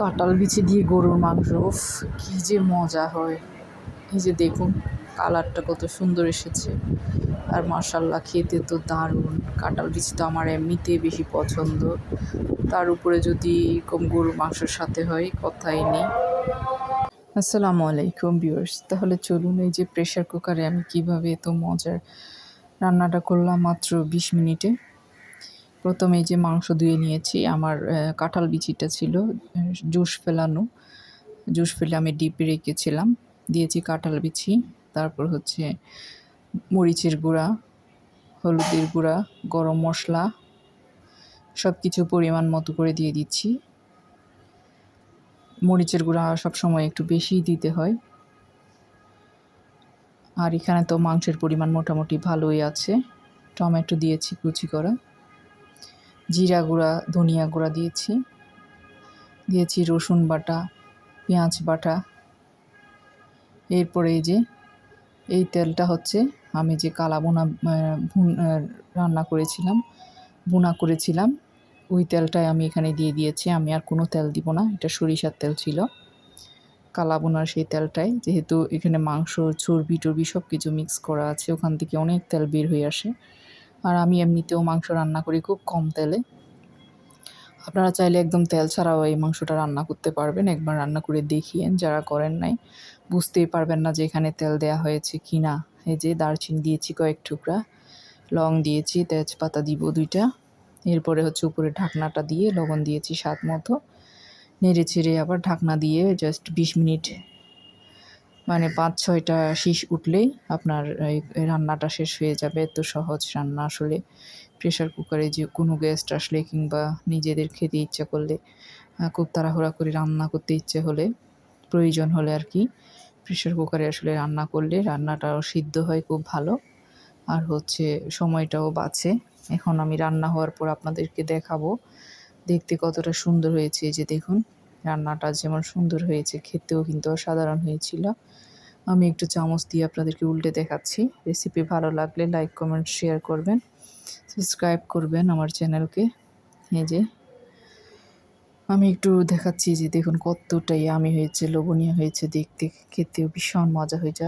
কাঁঠাল বিচি দিয়ে গরুর মাংস, উফ, কী যে মজা হয়। এই যে দেখুন, কালারটা কত সুন্দর এসেছে। আর মার্শাল্লাহ খেতে তো দারুণ। কাঁঠাল বিচি তো আমার এমনিতেই বেশি পছন্দ। তার উপরে যদি এরকম গরুর মাংসের সাথে হয়, কথাই নেই। আসসালামু আলাইকুম, ভিউয়ার্স। তাহলে চলুন এই যে প্রেশার কুকারে আমি কীভাবে এত মজার রান্নাটা করলাম মাত্র বিশ মিনিটে। প্রথমে যে মাংস ধুয়ে নিয়েছি, আমার কাঁঠাল বিচিটা ছিল জুস ফেলানো। জুস ফেলে আমি ডিপে রেখেছিলাম, দিয়েছি কাঁঠাল বিচি, তারপর হচ্ছে মরিচের গুঁড়া, হলুদের গুঁড়া, গরম মশলা সব কিছু পরিমাণ মতো করে দিয়ে দিচ্ছি। মরিচের গুঁড়া সবসময় একটু বেশিই দিতে হয়। আর এখানে তো মাংসের পরিমাণ মোটামুটি ভালোই আছে। টমেটো দিয়েছি কুচি করা। জিরা গুঁড়া, ধনিয়া গুঁড়া দিয়েছি। দিয়েছি রসুন বাটা, পেঁয়াজ বাটা। এরপরে এই যে, এই তেলটা হচ্ছে, আমি যে কালা বোনা রান্না করেছিলাম বোনা করেছিলাম, ওই তেলটাই আমি এখানে দিয়ে দিয়েছি। আমি আর কোনো তেল দিব না, এটা সরিষার তেল ছিল। কালা বোনার সেই তেলটাই, যেহেতু এখানে মাংস চর্বি টর্বি সব কিছু মিক্স করা আছে, ওখান থেকে অনেক তেল বের হয়ে আসে। আর আমি এমনিতেও মাংস রান্না করি খুব কম তেলে। আপনারা চাইলে একদম তেল ছাড়াও এই মাংসটা রান্না করতে পারবেন। একবার রান্না করে দেখিয়েন, যারা করেন নাই, বুঝতেই পারবেন না যে এখানে তেল দেয়া হয়েছে কি না এই যে দারচিনি দিয়েছি কয়েক টুকরা, লং দিয়েছি, তেজপাতা দিব দুইটা, এরপরে হচ্ছে উপরে ঢাকনাটা দিয়ে লবণ দিয়েছি স্বাদ মতো। নেড়ে ছেড়ে আবার ঢাকনা দিয়ে জাস্ট বিশ মিনিট মানে পাঁচ ছয়টা শীষ উঠলেই আপনার রান্নাটা শেষ হয়ে যাবে। এত সহজ রান্না আসলে। প্রেশার কুকারে যে কোনো গেস্ট আসলে কিংবা নিজেদের খেতে ইচ্ছা করলে খুব তাড়াহুড়া করে রান্না করতে ইচ্ছে হলে প্রয়োজন হলে আর কি। প্রেশার কুকারে আসলে রান্না করলে রান্নাটাও সিদ্ধ হয় খুব ভালো। আর হচ্ছে সময়টাও বাঁচে। এখন আমি রান্না হওয়ার পর আপনাদেরকে দেখাবো। দেখতে কতটা সুন্দর হয়েছে যে দেখুন। রান্নাটা যেমন সুন্দর হয়েছে, খেতেও কিন্তু অসাধারণ হয়েছিল। আমি একটু চামচ দিয়ে আপনাদেরকে উল্টে দেখাচ্ছি। রেসিপি ভালো লাগলে লাইক কমেন্ট শেয়ার করবেন। সাবস্ক্রাইব করবেন আমার চ্যানেলকে এই যে, আমি একটু দেখাচ্ছি যে দেখুন কতটাই আমি হয়েছে, লোভনীয় হয়েছে, দেখতে খেতেও ভীষণ মজা হয়েছে।